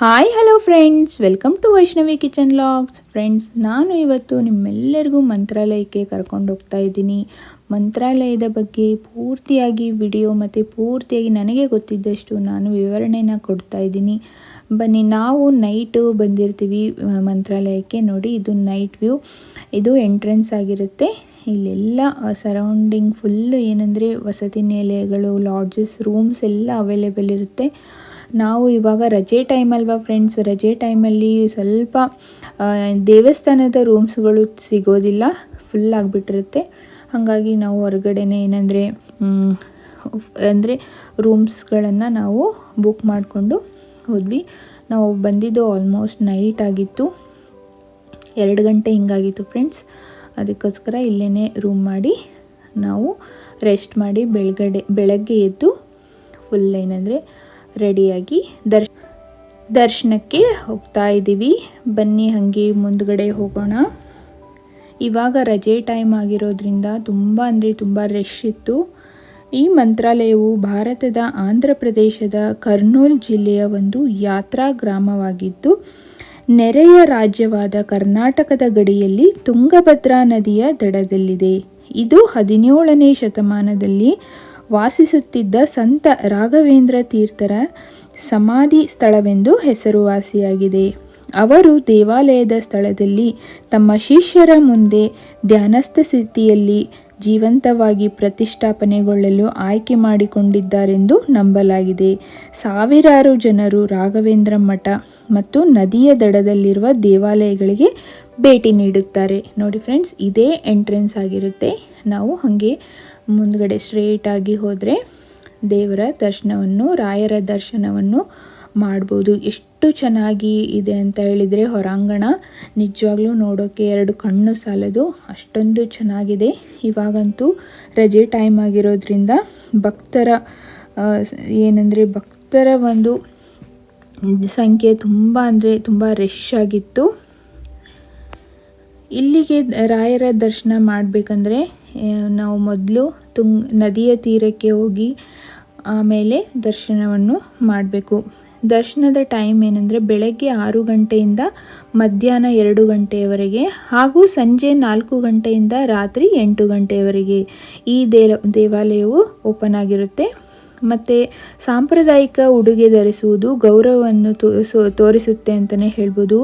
Hi hello friends welcome to Vaishnavi kitchen logs friends ನಾನು ಇವತ್ತು ನಿಮ್ಮೆಲ್ಲರಿಗೂ ಮಂತ್ರಾಲಯಕ್ಕೆ ಕರ್ಕೊಂಡು ಹೋಗ್ತಾ ಇದ್ದೀನಿ. ಮಂತ್ರಾಲಯದ ಬಗ್ಗೆ ಪೂರ್ತಿಯಾಗಿ ವಿಡಿಯೋ ಮತ್ತು ಪೂರ್ತಿಯಾಗಿ ನನಗೆ ಗೊತ್ತಿದ್ದಷ್ಟು ನಾನು ವಿವರಣೆನ ಕೊಡ್ತಾ ಇದ್ದೀನಿ. ಬನ್ನಿ, ನಾವು ನೈಟು ಬಂದಿರ್ತೀವಿ ಮಂತ್ರಾಲಯಕ್ಕೆ ನೋಡಿ, ಇದು ನೈಟ್ ವ್ಯೂ ಇದು ಎಂಟ್ರೆನ್ಸ್ ಆಗಿರುತ್ತೆ. ಇಲ್ಲೆಲ್ಲ ಸರೌಂಡಿಂಗ್ ಫುಲ್ಲು ಏನಂದರೆ ವಸತಿ ನಿಲಯಗಳು ಲಾಡ್ಜಸ್ ರೂಮ್ಸ್ ಎಲ್ಲ ಅವೈಲೇಬಲ್ ಇರುತ್ತೆ. ನಾವು ಇವಾಗ ರಜೆ ಟೈಮ್ ಅಲ್ವಾ ಫ್ರೆಂಡ್ಸ್ ರಜೆ ಟೈಮಲ್ಲಿ ಸ್ವಲ್ಪ ದೇವಸ್ಥಾನದ ರೂಮ್ಸ್ಗಳು ಸಿಗೋದಿಲ್ಲ ಫುಲ್ ಆಗಿಬಿಟ್ಟಿರುತ್ತೆ. ಹಾಗಾಗಿ ನಾವು ಹೊರಗಡೆನೇ ಏನಂದರೆ ಅಂದರೆ ರೂಮ್ಸ್ಗಳನ್ನು ನಾವು ಬುಕ್ ಮಾಡಿಕೊಂಡು ಹೋದ್ವಿ. ನಾವು ಬಂದಿದ್ದು ಆಲ್ಮೋಸ್ಟ್ ನೈಟ್ ಆಗಿತ್ತು. ಎರಡು ಗಂಟೆ ಹಿಂಗಾಗಿತ್ತು ಫ್ರೆಂಡ್ಸ್ ಅದಕ್ಕೋಸ್ಕರ ಇಲ್ಲೇ ರೂಮ್ ಮಾಡಿ ನಾವು ರೆಸ್ಟ್ ಮಾಡಿ ಬೆಳಗಡೆ, ಬೆಳಗ್ಗೆ ಎದ್ದು ಫುಲ್ ಏನಂದರೆ ರೆಡಿಯಾಗಿ ದರ್ಶ, ದರ್ಶನಕ್ಕೆ ಹೋಗ್ತಾ ಇದ್ದೀವಿ. ಬನ್ನಿ, ಹಾಗೆ ಮುಂದ್ಗಡೆ ಹೋಗೋಣ. ಇವಾಗ ರಜೆ ಟೈಮ್ ಆಗಿರೋದ್ರಿಂದ ತುಂಬ ಅಂದರೆ ತುಂಬ ರಶ್ ಇತ್ತು. ಈ ಮಂತ್ರಾಲಯವು ಭಾರತದ ಆಂಧ್ರ ಪ್ರದೇಶದ ಕರ್ನೂಲ್ ಜಿಲ್ಲೆಯ ಒಂದು ಯಾತ್ರಾ ಗ್ರಾಮವಾಗಿದ್ದು, ನೆರೆಯ ರಾಜ್ಯವಾದ ಕರ್ನಾಟಕದ ಗಡಿಯಲ್ಲಿ ತುಂಗಭದ್ರಾ ನದಿಯ ದಡದಲ್ಲಿದೆ. ಇದು ಹದಿನೇಳನೇ ಶತಮಾನದಲ್ಲಿ ವಾಸಿಸುತ್ತಿದ್ದ ಸಂತ ರಾಘವೇಂದ್ರ ತೀರ್ಥರ ಸಮಾಧಿ ಸ್ಥಳವೆಂದು ಹೆಸರುವಾಸಿಯಾಗಿದೆ. ಅವರು ದೇವಾಲಯದ ಸ್ಥಳದಲ್ಲಿ ತಮ್ಮ ಶಿಷ್ಯರ ಮುಂದೆ ಧ್ಯಾನಸ್ಥ ಸ್ಥಿತಿಯಲ್ಲಿ ಜೀವಂತವಾಗಿ ಪ್ರತಿಷ್ಠಾಪನೆಗೊಳ್ಳಲು ಆಯ್ಕೆ ಮಾಡಿಕೊಂಡಿದ್ದಾರೆಂದು ನಂಬಲಾಗಿದೆ. ಸಾವಿರಾರು ಜನರು ರಾಘವೇಂದ್ರ ಮಠ ಮತ್ತು ನದಿಯ ದಡದಲ್ಲಿರುವ ದೇವಾಲಯಗಳಿಗೆ ಭೇಟಿ ನೀಡುತ್ತಾರೆ. ನೋಡಿ ಫ್ರೆಂಡ್ಸ್, ಇದೇ ಎಂಟ್ರೆನ್ಸ್ ಆಗಿರುತ್ತೆ. ನಾವು ಹಾಗೆ ಮುಂದ್ಗಡೆ ಸ್ಟ್ರೇಟ್ ಆಗಿ ಹೋದರೆ ದೇವರ ದರ್ಶನವನ್ನು, ರಾಯರ ದರ್ಶನವನ್ನು ಮಾಡ್ಬೋದು. ಎಷ್ಟು ಚೆನ್ನಾಗಿ ಇದೆ ಅಂತ ಹೇಳಿದರೆ ಹೊರಾಂಗಣ ನಿಜವಾಗ್ಲೂ ನೋಡೋಕ್ಕೆ ಎರಡು ಕಣ್ಣು ಸಾಲದು, ಅಷ್ಟೊಂದು ಚೆನ್ನಾಗಿದೆ. ಇವಾಗಂತೂ ರಜೆ ಟೈಮ್ ಆಗಿರೋದ್ರಿಂದ ಭಕ್ತರ ಏನಂದರೆ ಭಕ್ತರ ಒಂದು ಸಂಖ್ಯೆ ತುಂಬ ಅಂದರೆ ತುಂಬ ರಶ್ ಆಗಿತ್ತು. ಇಲ್ಲಿಗೆ ರಾಯರ ದರ್ಶನ ಮಾಡಬೇಕಂದ್ರೆ ನಾವು ಮೊದಲು ತುಂಗ್ ನದಿಯ ತೀರಕ್ಕೆ ಹೋಗಿ ಆಮೇಲೆ ದರ್ಶನವನ್ನು ಮಾಡಬೇಕು. ದರ್ಶನದ ಟೈಮ್ ಏನಂದರೆ ಬೆಳಗ್ಗೆ ಆರು ಗಂಟೆಯಿಂದ ಮಧ್ಯಾಹ್ನ ಎರಡು ಗಂಟೆಯವರೆಗೆ ಹಾಗೂ ಸಂಜೆ ನಾಲ್ಕು ಗಂಟೆಯಿಂದ ರಾತ್ರಿ ಎಂಟು ಗಂಟೆಯವರೆಗೆ ಈ ದೇವ ದೇವಾಲಯವು ಓಪನ್ ಆಗಿರುತ್ತೆ. ಮತ್ತು ಸಾಂಪ್ರದಾಯಿಕ ಉಡುಗೆ ಧರಿಸುವುದು ಗೌರವವನ್ನು ತೋರಿಸು, ತೋರಿಸುತ್ತೆ ಅಂತಲೇ ಹೇಳ್ಬೋದು.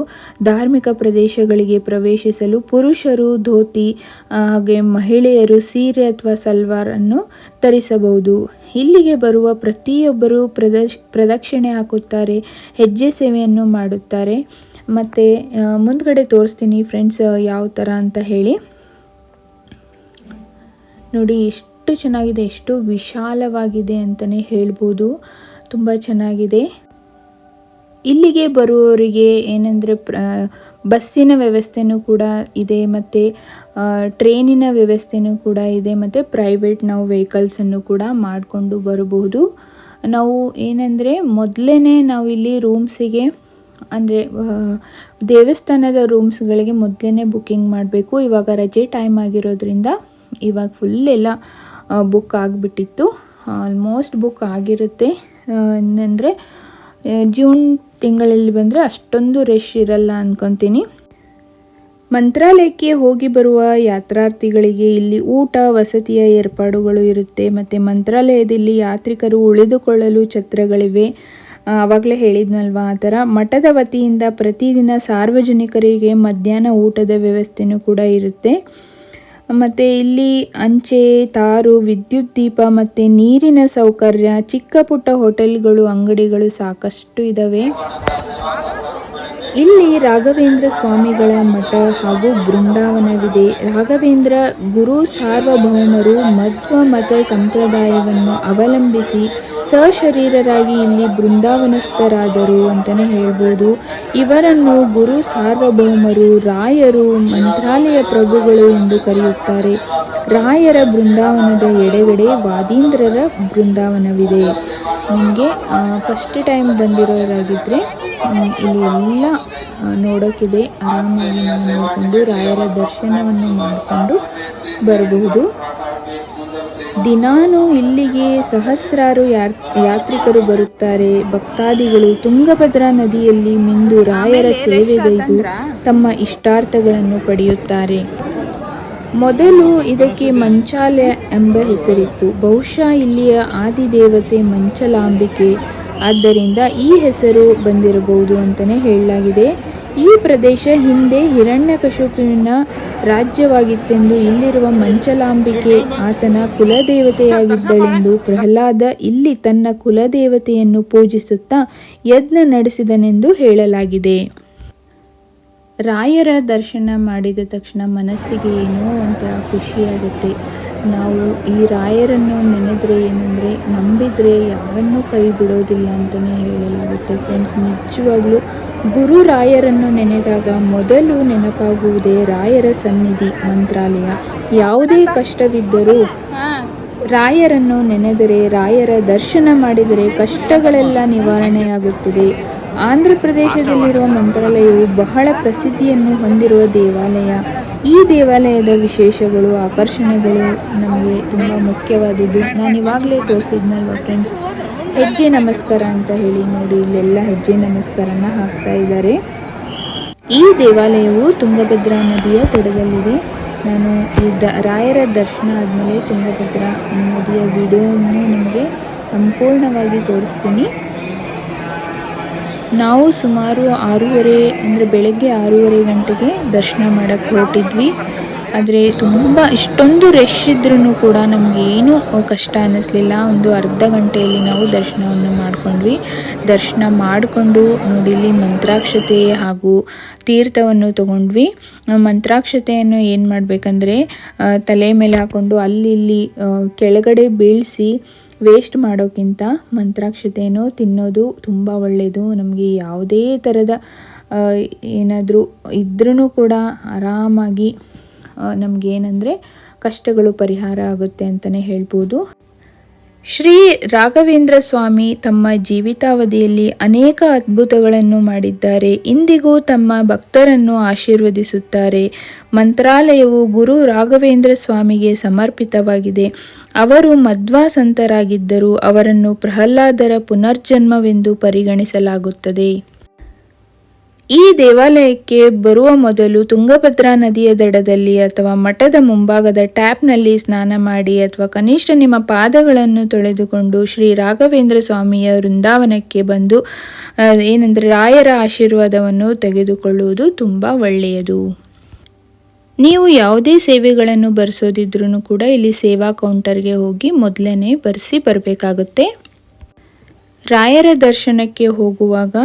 ಧಾರ್ಮಿಕ ಪ್ರದೇಶಗಳಿಗೆ ಪ್ರವೇಶಿಸಲು ಪುರುಷರು ಧೋತಿ ಹಾಗೆ ಮಹಿಳೆಯರು ಸೀರೆ ಅಥವಾ ಸಲ್ವಾರನ್ನು ಧರಿಸಬಹುದು. ಇಲ್ಲಿಗೆ ಬರುವ ಪ್ರತಿಯೊಬ್ಬರು ಪ್ರದಶ್ ಪ್ರದಕ್ಷಿಣೆ ಹಾಕುತ್ತಾರೆ, ಹೆಜ್ಜೆ ಸೇವೆಯನ್ನು ಮಾಡುತ್ತಾರೆ. ಮತ್ತು ಮುಂದ್ಗಡೆ ತೋರಿಸ್ತೀನಿ ಫ್ರೆಂಡ್ಸ್ ಯಾವ ಥರ ಅಂತ ಹೇಳಿ. ನೋಡಿ ಎಷ್ಟು ಚೆನ್ನಾಗಿದೆ, ಎಷ್ಟು ವಿಶಾಲವಾಗಿದೆ ಅಂತಲೇ ಹೇಳ್ಬೋದು. ತುಂಬ ಚೆನ್ನಾಗಿದೆ. ಇಲ್ಲಿಗೆ ಬರುವವರಿಗೆ ಏನಂದರೆ ಬಸ್ಸಿನ ವ್ಯವಸ್ಥೆನೂ ಕೂಡ ಇದೆ ಮತ್ತು ಟ್ರೈನಿನ ವ್ಯವಸ್ಥೆನೂ ಕೂಡ ಇದೆ ಮತ್ತು ಪ್ರೈವೇಟ್ ನಾವು ವೆಹಿಕಲ್ಸನ್ನು ಕೂಡ ಮಾಡಿಕೊಂಡು ಬರಬಹುದು. ನಾವು ಏನಂದರೆ ಮೊದಲೇ ನಾವು ಇಲ್ಲಿ ರೂಮ್ಸಿಗೆ ಅಂದರೆ ದೇವಸ್ಥಾನದ ರೂಮ್ಸ್ಗಳಿಗೆ ಮೊದಲೇ ಬುಕ್ಕಿಂಗ್ ಮಾಡಬೇಕು. ಇವಾಗ ರಜೆ ಟೈಮ್ ಆಗಿರೋದ್ರಿಂದ ಇವಾಗ ಫುಲ್ ಎಲ್ಲ ಬುಕ್ ಆಗಿಬಿಟ್ಟಿತ್ತು. ಆಲ್ಮೋಸ್ಟ್ ಬುಕ್ ಆಗಿರುತ್ತೆ. ಏನಂದರೆ ಜೂನ್ ತಿಂಗಳಲ್ಲಿ ಬಂದರೆ ಅಷ್ಟೊಂದು ರಶ್ ಇರಲ್ಲ ಅಂದ್ಕೊತೀನಿ ಮಂತ್ರಾಲಯಕ್ಕೆ ಹೋಗಿ ಬರುವ ಯಾತ್ರಾರ್ಥಿಗಳಿಗೆ ಇಲ್ಲಿ ಊಟ, ವಸತಿಯ ಏರ್ಪಾಡುಗಳು ಇರುತ್ತೆ. ಮತ್ತು ಮಂತ್ರಾಲಯದಲ್ಲಿ ಯಾತ್ರಿಕರು ಉಳಿದುಕೊಳ್ಳಲು ಛತ್ರಗಳಿವೆ. ಆವಾಗಲೇ ಹೇಳಿದ್ನಲ್ವಾ ಆ ಥರ. ಮಠದ ವತಿಯಿಂದ ಪ್ರತಿದಿನ ಸಾರ್ವಜನಿಕರಿಗೆ ಮಧ್ಯಾಹ್ನ ಊಟದ ವ್ಯವಸ್ಥೆನೂ ಕೂಡ ಇರುತ್ತೆ. ಮತ್ತು ಇಲ್ಲಿ ಅಂಚೆ, ತಾರು, ವಿದ್ಯುತ್ ದೀಪ ಮತ್ತು ನೀರಿನ ಸೌಕರ್ಯ, ಚಿಕ್ಕ ಪುಟ್ಟ ಹೋಟೆಲ್ಗಳು, ಅಂಗಡಿಗಳು ಸಾಕಷ್ಟು ಇದ್ದಾವೆ ಇಲ್ಲಿ ರಾಘವೇಂದ್ರ ಸ್ವಾಮಿಗಳ ಮಠ ಹಾಗೂ ಬೃಂದಾವನವಿದೆ. ರಾಘವೇಂದ್ರ ಗುರು ಸಾರ್ವಭೌಮರು ಮಧ್ವ ಮತ ಸಂಪ್ರದಾಯವನ್ನು ಅವಲಂಬಿಸಿ ಸಶರೀರರಾಗಿ ಇಲ್ಲಿ ಬೃಂದಾವನಸ್ಥರಾದರು ಅಂತಲೇ ಹೇಳ್ಬೋದು. ಇವರನ್ನು ಗುರು ಸಾರ್ವಭೌಮರು, ರಾಯರು, ಮಂತ್ರಾಲಯ ಪ್ರಭುಗಳು ಎಂದು ಕರೆಯುತ್ತಾರೆ. ರಾಯರ ಬೃಂದಾವನದ ಎಡೆಗಡೆ ವಾದೀಂದ್ರರ ಬೃಂದಾವನವಿದೆ. ನಿಮಗೆ ಫಸ್ಟ್ ಟೈಮ್ ಬಂದಿರೋರಾಗಿದ್ದರೆ ಇಲ್ಲಿ ಎಲ್ಲ ನೋಡೋಕ್ಕಿದೆ. ಆರಾಮಾಗಿ ನಾವು ನೋಡಿಕೊಂಡು ರಾಯರ ದರ್ಶನವನ್ನು ಮಾಡಿಕೊಂಡು ಬರಬಹುದು. ದಿನಾನು ಇಲ್ಲಿಗೆ ಸಹಸ್ರಾರು ಯಾತ್ರಿಕರು ಬರುತ್ತಾರೆ. ಭಕ್ತಾದಿಗಳು ತುಂಗಭದ್ರಾ ನದಿಯಲ್ಲಿ ಮಿಂದು ರಾಯರ ಸೇವೆಗೈದು ತಮ್ಮ ಇಷ್ಟಾರ್ಥಗಳನ್ನು ಪಡೆಯುತ್ತಾರೆ. ಮೊದಲು ಇದಕ್ಕೆ ಮಂಚಾಲಯ ಎಂಬ ಹೆಸರಿತ್ತು. ಬಹುಶಃ ಇಲ್ಲಿಯ ಆದಿದೇವತೆ ಮಂಚಲಾಂಬಿಕೆ. ಆದ್ದರಿಂದ ಈ ಹೆಸರು ಬಂದಿರಬಹುದು ಅಂತಲೇ ಹೇಳಲಾಗಿದೆ. ಈ ಪ್ರದೇಶ ಹಿಂದೆ ಹಿರಣ್ಯಕಶಿಪುವಿನ ರಾಜ್ಯವಾಗಿತ್ತೆಂದು ಇಲ್ಲಿರುವ ಮಂಚಲಾಂಬಿಕೆ ಆತನ ಕುಲದೇವತೆಯಾಗಿದ್ದಳೆಂದು ಪ್ರಹ್ಲಾದ ಇಲ್ಲಿ ತನ್ನ ಕುಲದೇವತೆಯನ್ನು ಪೂಜಿಸುತ್ತಾ ಯಜ್ಞ ನಡೆಸಿದನೆಂದು ಹೇಳಲಾಗಿದೆ. ರಾಯರ ದರ್ಶನ ಮಾಡಿದ ತಕ್ಷಣ ಮನಸ್ಸಿಗೆ ಏನೋ ಒಂಥರ ಖುಷಿಯಾಗುತ್ತೆ. ನಾವು ಈ ರಾಯರನ್ನು ನೆನೆದರೆ ಏನಂದರೆ, ನಂಬಿದರೆ ಯಾರನ್ನೂ ಕೈ ಬಿಡೋದಿಲ್ಲ ಅಂತಲೇ ಹೇಳಲಾಗುತ್ತೆ ಫ್ರೆಂಡ್ಸ್ ನಿಜವಾಗ್ಲೂ ಗುರು ರಾಯರನ್ನು ನೆನೆದಾಗ ಮೊದಲು ನೆನಪಾಗುವುದೇ ರಾಯರ ಸನ್ನಿಧಿ, ಮಂತ್ರಾಲಯ. ಯಾವುದೇ ಕಷ್ಟವಿದ್ದರೂ ರಾಯರನ್ನು ನೆನೆದರೆ, ರಾಯರ ದರ್ಶನ ಮಾಡಿದರೆ ಕಷ್ಟಗಳೆಲ್ಲ ನಿವಾರಣೆಯಾಗುತ್ತದೆ. ಆಂಧ್ರ ಪ್ರದೇಶದಲ್ಲಿರುವ ಮಂತ್ರಾಲಯವು ಬಹಳ ಪ್ರಸಿದ್ಧಿಯನ್ನು ಹೊಂದಿರುವ ದೇವಾಲಯ. ಈ ದೇವಾಲಯದ ವಿಶೇಷಗಳು, ಆಕರ್ಷಣೆಗಳು ನಮಗೆ ತುಂಬ ಮುಖ್ಯವಾದದ್ದು. ನಾನು ಇವಾಗಲೇ ತೋರಿಸಿದ್ನಲ್ವ ಫ್ರೆಂಡ್ಸ್ ಹೆಜ್ಜೆ ನಮಸ್ಕಾರ ಅಂತ ಹೇಳಿ ನೋಡಿ, ಇಲ್ಲೆಲ್ಲ ಹೆಜ್ಜೆ ನಮಸ್ಕಾರನ ಹಾಕ್ತಾ ಇದ್ದಾರೆ. ಈ ದೇವಾಲಯವು ತುಂಗಭದ್ರಾ ನದಿಯ ತಡದಲ್ಲಿದೆ ನಾನು ಈ ದ, ರಾಯರ ದರ್ಶನ ಆದಮೇಲೆ ತುಂಗಭದ್ರಾ ನದಿಯ ವಿಡಿಯೋವನ್ನು ನಿಮಗೆ ಸಂಪೂರ್ಣವಾಗಿ ತೋರಿಸ್ತೀನಿ. ನಾವು ಸುಮಾರು ಆರೂವರೆ, ಅಂದರೆ ಬೆಳಗ್ಗೆ ಆರೂವರೆ ಗಂಟೆಗೆ ದರ್ಶನ ಮಾಡೋಕ್ಕೆ ಹೊರಟಿದ್ವಿ. ಆದರೆ ತುಂಬ ಇಷ್ಟೊಂದು ರಶ್ ಇದ್ರೂ ಕೂಡ ನಮಗೇನು ಕಷ್ಟ ಅನ್ನಿಸ್ಲಿಲ್ಲ. ಒಂದು ಅರ್ಧ ಗಂಟೆಯಲ್ಲಿ ನಾವು ದರ್ಶನವನ್ನು ಮಾಡಿಕೊಂಡ್ವಿ. ದರ್ಶನ ಮಾಡಿಕೊಂಡು ನೋಡಿ ಇಲ್ಲಿ ಮಂತ್ರಾಕ್ಷತೆ ಹಾಗೂ ತೀರ್ಥವನ್ನು ತಗೊಂಡ್ವಿ. ಮಂತ್ರಾಕ್ಷತೆಯನ್ನು ಏನು ಮಾಡಬೇಕಂದ್ರೆ ತಲೆ ಮೇಲೆ ಹಾಕ್ಕೊಂಡು ಅಲ್ಲಿ ಕೆಳಗಡೆ ಬೀಳಿಸಿ ವೇಸ್ಟ್ ಮಾಡೋಕ್ಕಿಂತ ಮಂತ್ರಾಕ್ಷತೆಯನ್ನು ತಿನ್ನೋದು ತುಂಬ ಒಳ್ಳೆಯದು ನಮಗೆ ಯಾವುದೇ ಥರದ ಏನಾದರೂ ಇದ್ರೂ ಕೂಡ ಆರಾಮಾಗಿ ನಮಗೇನಂದರೆ ಕಷ್ಟಗಳು ಪರಿಹಾರ ಆಗುತ್ತೆ ಅಂತಲೇ ಹೇಳ್ಬೋದು. ಶ್ರೀ ರಾಘವೇಂದ್ರ ಸ್ವಾಮಿ ತಮ್ಮ ಜೀವಿತಾವಧಿಯಲ್ಲಿ ಅನೇಕ ಅದ್ಭುತಗಳನ್ನು ಮಾಡಿದ್ದಾರೆ. ಇಂದಿಗೂ ತಮ್ಮ ಭಕ್ತರನ್ನು ಆಶೀರ್ವದಿಸುತ್ತಾರೆ. ಮಂತ್ರಾಲಯವು ಗುರು ರಾಘವೇಂದ್ರ ಸ್ವಾಮಿಗೆ ಸಮರ್ಪಿತವಾಗಿದೆ. ಅವರು ಮಧ್ವಾ ಸಂತರಾಗಿದ್ದರು ಅವರನ್ನು ಪ್ರಹ್ಲಾದರ ಪುನರ್ಜನ್ಮವೆಂದು ಪರಿಗಣಿಸಲಾಗುತ್ತದೆ. ಈ ದೇವಾಲಯಕ್ಕೆ ಬರುವ ಮೊದಲು ತುಂಗಭದ್ರಾ ನದಿಯ ದಡದಲ್ಲಿ ಅಥವಾ ಮಠದ ಮುಂಭಾಗದ ಟ್ಯಾಪ್ನಲ್ಲಿ ಸ್ನಾನ ಮಾಡಿ ಅಥವಾ ಕನಿಷ್ಠ ನಿಮ್ಮ ಪಾದಗಳನ್ನು ತೊಳೆದುಕೊಂಡು ಶ್ರೀ ರಾಘವೇಂದ್ರ ಸ್ವಾಮಿಯ ವೃಂದಾವನಕ್ಕೆ ಬಂದು ಏನಂದರೆ ರಾಯರ ಆಶೀರ್ವಾದವನ್ನು ತೆಗೆದುಕೊಳ್ಳುವುದು ತುಂಬ ಒಳ್ಳೆಯದು. ನೀವು ಯಾವುದೇ ಸೇವೆಗಳನ್ನು ಬರೆಸೋದಿದ್ರೂ ಕೂಡ ಇಲ್ಲಿ ಸೇವಾ ಕೌಂಟರ್ಗೆ ಹೋಗಿ ಮೊದಲನೇ ಬರೆಸಿ ಬರಬೇಕಾಗುತ್ತೆ. ರಾಯರ ದರ್ಶನಕ್ಕೆ ಹೋಗುವಾಗ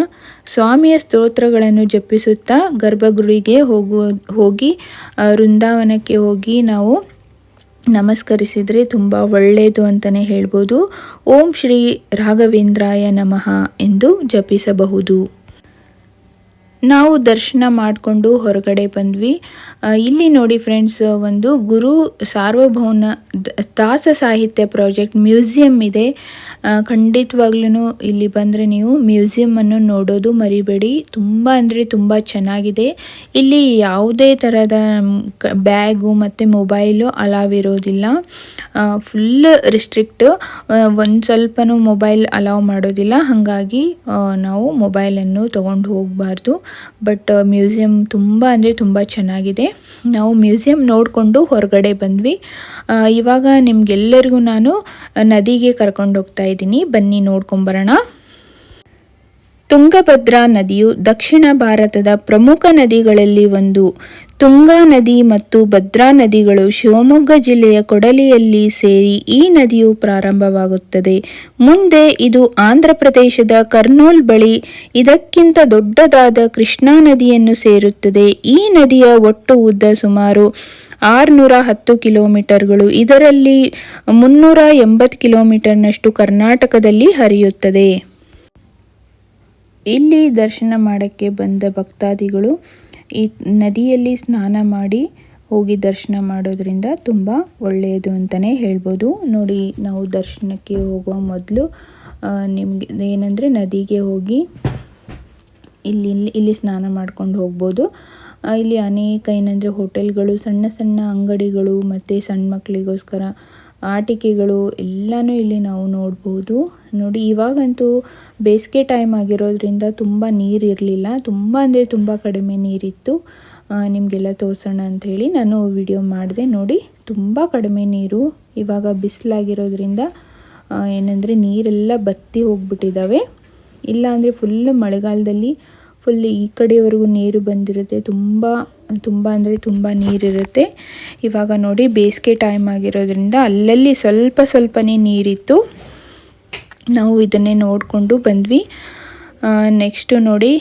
ಸ್ವಾಮಿಯ ಸ್ತೋತ್ರಗಳನ್ನು ಜಪಿಸುತ್ತಾ ಗರ್ಭಗುಡಿಗೆ ಹೋಗುವ ಹೋಗಿ ವೃಂದಾವನಕ್ಕೆ ಹೋಗಿ ನಾವು ನಮಸ್ಕರಿಸಿದರೆ ತುಂಬ ಒಳ್ಳೆಯದು ಅಂತಲೇ ಹೇಳ್ಬೋದು. ಓಂ ಶ್ರೀ ರಾಘವೇಂದ್ರಾಯ ನಮಃ ಎಂದು ಜಪಿಸಬಹುದು. ನಾವು ದರ್ಶನ ಮಾಡಿಕೊಂಡು ಹೊರಗಡೆ ಬಂದ್ವಿ. ಇಲ್ಲಿ ನೋಡಿ ಫ್ರೆಂಡ್ಸ್ ಒಂದು ಗುರು ಸಾರ್ವಭೌಮ ದಾಸ ಸಾಹಿತ್ಯ ಪ್ರಾಜೆಕ್ಟ್ ಮ್ಯೂಸಿಯಂ ಇದೆ. ಖಂಡಿತವಾಗ್ಲೂ ಇಲ್ಲಿ ಬಂದರೆ ನೀವು ಮ್ಯೂಸಿಯಮನ್ನು ನೋಡೋದು ಮರಿಬೇಡಿ. ತುಂಬ ಅಂದರೆ ತುಂಬ ಚೆನ್ನಾಗಿದೆ. ಇಲ್ಲಿ ಯಾವುದೇ ಥರದ ಬ್ಯಾಗು ಮತ್ತು ಮೊಬೈಲು ಅಲಾವ್ ಇರೋದಿಲ್ಲ. ಫುಲ್ ರಿಸ್ಟ್ರಿಕ್ಟ್ ಒಂದು ಸ್ವಲ್ಪನೂ ಮೊಬೈಲ್ ಅಲಾವ್ ಮಾಡೋದಿಲ್ಲ. ಹಾಗಾಗಿ ನಾವು ಮೊಬೈಲನ್ನು ತೊಗೊಂಡು ಹೋಗಬಾರ್ದು. ಬಟ್ ಮ್ಯೂಸಿಯಂ ತುಂಬ ಅಂದರೆ ತುಂಬ ಚೆನ್ನಾಗಿದೆ. ನಾವು ಮ್ಯೂಸಿಯಂ ನೋಡಿಕೊಂಡು ಹೊರಗಡೆ ಬಂದ್ವಿ. ಇವಾಗ ನಿಮಗೆಲ್ಲರಿಗೂ ನಾನು ನದಿಗೆ ಕರ್ಕೊಂಡು ಹೋಗ್ತಾ ಇದ್ದೀನಿ. ಬನ್ನಿ ನೋಡ್ಕೊಂಬರೋಣ ತುಂಗಭದ್ರಾ ನದಿಯು ದಕ್ಷಿಣ ಭಾರತದ ಪ್ರಮುಖ ನದಿಗಳಲ್ಲಿ ಒಂದು. ತುಂಗಾ ನದಿ ಮತ್ತು ಭದ್ರಾ ನದಿಗಳು ಶಿವಮೊಗ್ಗ ಜಿಲ್ಲೆಯ ಕೊಡಲಿಯಲ್ಲಿ ಸೇರಿ ಈ ನದಿಯು ಪ್ರಾರಂಭವಾಗುತ್ತದೆ. ಮುಂದೆ ಇದು ಆಂಧ್ರ ಪ್ರದೇಶದ ಕರ್ನೂಲ್ ಬಳಿ ಇದಕ್ಕಿಂತ ದೊಡ್ಡದಾದ ಕೃಷ್ಣಾ ನದಿಯನ್ನು ಸೇರುತ್ತದೆ. ಈ ನದಿಯ ಒಟ್ಟು ಉದ್ದ ಸುಮಾರು ಆರುನೂರ ಹತ್ತು ಕಿಲೋಮೀಟರ್ಗಳು. ಇದರಲ್ಲಿ ಮುನ್ನೂರ ಎಂಬತ್ತು ಕಿಲೋಮೀಟರ್ನಷ್ಟು ಕರ್ನಾಟಕದಲ್ಲಿ ಹರಿಯುತ್ತದೆ. ಇಲ್ಲಿ ದರ್ಶನ ಮಾಡೋಕ್ಕೆ ಬಂದ ಭಕ್ತಾದಿಗಳು ಈ ನದಿಯಲ್ಲಿ ಸ್ನಾನ ಮಾಡಿ ಹೋಗಿ ದರ್ಶನ ಮಾಡೋದ್ರಿಂದ ತುಂಬ ಒಳ್ಳೆಯದು ಅಂತಲೇ ಹೇಳ್ಬೋದು. ನೋಡಿ, ನಾವು ದರ್ಶನಕ್ಕೆ ಹೋಗುವ ಮೊದಲು ನಿಮಗೆ ಏನಂದರೆ ನದಿಗೆ ಹೋಗಿ ಇಲ್ಲಿ ಇಲ್ಲಿ ಇಲ್ಲಿ ಸ್ನಾನ ಮಾಡ್ಕೊಂಡು ಹೋಗ್ಬೋದು. ಇಲ್ಲಿ ಅನೇಕ ಏನಂದರೆ ಹೋಟೆಲ್ಗಳು, ಸಣ್ಣ ಸಣ್ಣ ಅಂಗಡಿಗಳು ಮತ್ತು ಸಣ್ಣ ಮಕ್ಕಳಿಗೋಸ್ಕರ ಆಟಿಕೆಗಳು ಎಲ್ಲನೂ ಇಲ್ಲಿ ನಾವು ನೋಡ್ಬೋದು. ನೋಡಿ, ಇವಾಗಂತೂ ಬೇಸಿಗೆ ಟೈಮ್ ಆಗಿರೋದ್ರಿಂದ ತುಂಬ ನೀರು ಇರಲಿಲ್ಲ. ತುಂಬ ಅಂದರೆ ತುಂಬ ಕಡಿಮೆ ನೀರಿತ್ತು. ನಿಮಗೆಲ್ಲ ತೋರಿಸೋಣ ಅಂಥೇಳಿ ನಾನು ವಿಡಿಯೋ ಮಾಡಿದೆ. ನೋಡಿ, ತುಂಬ ಕಡಿಮೆ ನೀರು ಇವಾಗ ಬಿಸಿಲಾಗಿರೋದ್ರಿಂದ ಏನಂದರೆ ನೀರೆಲ್ಲ ಬತ್ತಿ ಹೋಗ್ಬಿಟ್ಟಿದ್ದಾವೆ ಇಲ್ಲ ಅಂದರೆ ಫುಲ್ ಮಳೆಗಾಲದಲ್ಲಿ ಫುಲ್ ಈ ಕಡೆವರೆಗೂ ನೀರು ಬಂದಿರುತ್ತೆ. ತುಂಬ ತುಂಬ ಅಂದರೆ ತುಂಬ ನೀರಿರುತ್ತೆ. ಇವಾಗ ನೋಡಿ ಬೇಸಿಗೆ ಟೈಮ್ ಆಗಿರೋದ್ರಿಂದ ಅಲ್ಲಲ್ಲಿ ಸ್ವಲ್ಪ ಸ್ವಲ್ಪನೇ ನೀರಿತ್ತು. ನಾವು ಇದನ್ನೇ ನೋಡಿಕೊಂಡು ಬಂದ್ವಿ. ನೆಕ್ಸ್ಟು ನೋಡಿ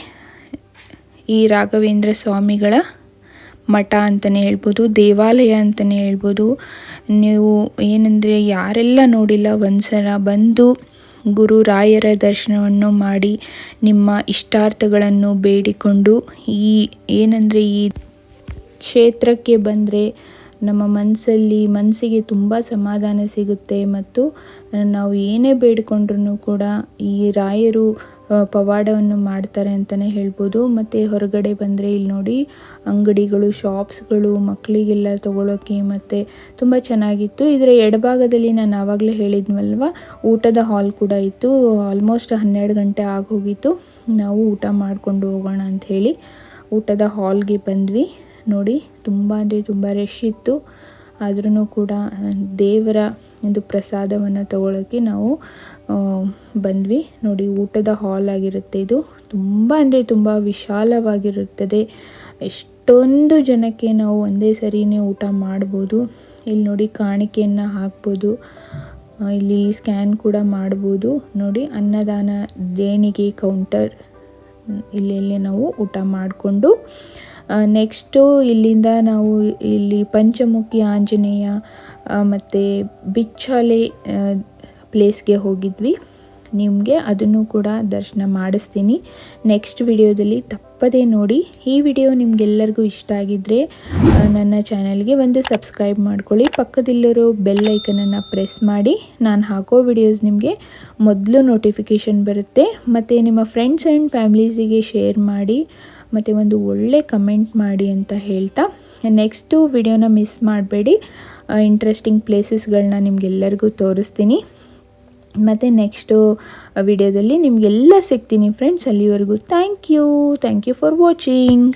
ಈ ರಾಘವೇಂದ್ರ ಸ್ವಾಮಿಗಳ ಮಠ ಅಂತಲೇ ಹೇಳ್ಬೋದು, ದೇವಾಲಯ ಅಂತಲೇ ಹೇಳ್ಬೋದು. ನೀವು ಏನಂದರೆ ಯಾರೆಲ್ಲ ನೋಡಿಲ್ಲ ಒಂದು ಸಲ ಬಂದು ಗುರು ರಾಯರ ದರ್ಶನವನ್ನು ಮಾಡಿ ನಿಮ್ಮ ಇಷ್ಟಾರ್ಥಗಳನ್ನು ಬೇಡಿಕೊಂಡು ಈ ಏನಂದರೆ ಈ ಕ್ಷೇತ್ರಕ್ಕೆ ಬಂದರೆ ನಮ್ಮ ಮನಸ್ಸಲ್ಲಿ ಮನಸ್ಸಿಗೆ ತುಂಬ ಸಮಾಧಾನ ಸಿಗುತ್ತೆ ಮತ್ತು ನಾವು ಏನೇ ಬೇಡಿಕೊಂಡ್ರೂ ಕೂಡ ಈ ರಾಯರು ಪವಾಡವನ್ನು ಮಾಡ್ತಾರೆ ಅಂತಲೇ ಹೇಳ್ಬೋದು. ಮತ್ತು ಹೊರಗಡೆ ಬಂದರೆ ಇಲ್ಲಿ ನೋಡಿ ಅಂಗಡಿಗಳು ಶಾಪ್ಸ್ಗಳು ಮಕ್ಕಳಿಗೆಲ್ಲ ತೊಗೊಳೋಕ್ಕೆ ಮತ್ತು ತುಂಬ ಚೆನ್ನಾಗಿತ್ತು. ಇದರ ಎಡಭಾಗದಲ್ಲಿ ನಾನು ಆವಾಗಲೇ ಹೇಳಿದ್ವಲ್ವ ಊಟದ ಹಾಲ್ ಕೂಡ ಇತ್ತು. ಆಲ್ಮೋಸ್ಟ್ ಹನ್ನೆರಡು ಗಂಟೆ ಆಗೋಗಿತ್ತು. ನಾವು ಊಟ ಮಾಡಿಕೊಂಡು ಹೋಗೋಣ ಅಂತ ಹೇಳಿ ಊಟದ ಹಾಲ್ಗೆ ಬಂದ್ವಿ. ನೋಡಿ, ತುಂಬ ಅಂದರೆ ತುಂಬ ರಶ್ ಇತ್ತು. ಆದ್ರೂ ಕೂಡ ದೇವರ ಒಂದು ಪ್ರಸಾದವನ್ನು ತಗೊಳ್ಳೋಕ್ಕೆ ನಾವು ಬಂದ್ವಿ. ನೋಡಿ, ಊಟದ ಹಾಲ್ ಆಗಿರುತ್ತೆ ಇದು. ತುಂಬ ಅಂದರೆ ತುಂಬ ವಿಶಾಲವಾಗಿರುತ್ತದೆ. ಎಷ್ಟೊಂದು ಜನಕ್ಕೆ ನಾವು ಒಂದೇ ಸರಿನೇ ಊಟ ಮಾಡ್ಬೋದು. ಇಲ್ಲಿ ನೋಡಿ ಕಾಣಿಕೆಯನ್ನು ಹಾಕ್ಬೋದು. ಇಲ್ಲಿ ಸ್ಕ್ಯಾನ್ ಕೂಡ ಮಾಡ್ಬೋದು. ನೋಡಿ, ಅನ್ನದಾನ ದೇಣಿಗೆ ಕೌಂಟರ್ ಇಲ್ಲಿ ನಾವು ಊಟ ಮಾಡಿಕೊಂಡು ನೆಕ್ಸ್ಟು ಇಲ್ಲಿಂದ ನಾವು ಇಲ್ಲಿ ಪಂಚಮುಖಿ ಆಂಜನೇಯ ಮತ್ತು ಬಿಚ್ಚಾಲೆ ಪ್ಲೇಸ್ಗೆ ಹೋಗಿದ್ವಿ. ನಿಮಗೆ ಅದನ್ನು ಕೂಡ ದರ್ಶನ ಮಾಡಿಸ್ತೀನಿ. ನೆಕ್ಸ್ಟ್ ವಿಡಿಯೋದಲ್ಲಿ ತಪ್ಪದೇ ನೋಡಿ. ಈ ವಿಡಿಯೋ ನಿಮಗೆಲ್ಲರಿಗೂ ಇಷ್ಟ ಆಗಿದ್ದರೆ ನನ್ನ ಚಾನಲ್ಗೆ ಒಂದು ಸಬ್ಸ್ಕ್ರೈಬ್ ಮಾಡ್ಕೊಳ್ಳಿ. ಪಕ್ಕದಲ್ಲಿರೋ ಬೆಲ್ ಐಕನನ್ನು ಪ್ರೆಸ್ ಮಾಡಿ. ನಾನು ಹಾಕೋ ವಿಡಿಯೋಸ್ ನಿಮಗೆ ಮೊದಲು ನೋಟಿಫಿಕೇಷನ್ ಬರುತ್ತೆ. ಮತ್ತು ನಿಮ್ಮ ಫ್ರೆಂಡ್ಸ್ ಆ್ಯಂಡ್ ಫ್ಯಾಮ್ಲೀಸಿಗೆ ಶೇರ್ ಮಾಡಿ. ಮತ್ತು ಒಂದು ಒಳ್ಳೆ ಕಮೆಂಟ್ ಮಾಡಿ ಅಂತ ಹೇಳ್ತಾ ನೆಕ್ಸ್ಟು ವಿಡಿಯೋನ ಮಿಸ್ ಮಾಡಬೇಡಿ. ಇಂಟ್ರೆಸ್ಟಿಂಗ್ ಪ್ಲೇಸಸ್ಗಳನ್ನ ನಿಮಗೆಲ್ಲರಿಗೂ ತೋರಿಸ್ತೀನಿ. ಮತ್ತು ನೆಕ್ಸ್ಟು ವಿಡಿಯೋದಲ್ಲಿ ನಿಮಗೆಲ್ಲ ಸಿಗ್ತೀನಿ ಫ್ರೆಂಡ್ಸ್ ಅಲ್ಲಿವರೆಗೂ thank you thank you for watching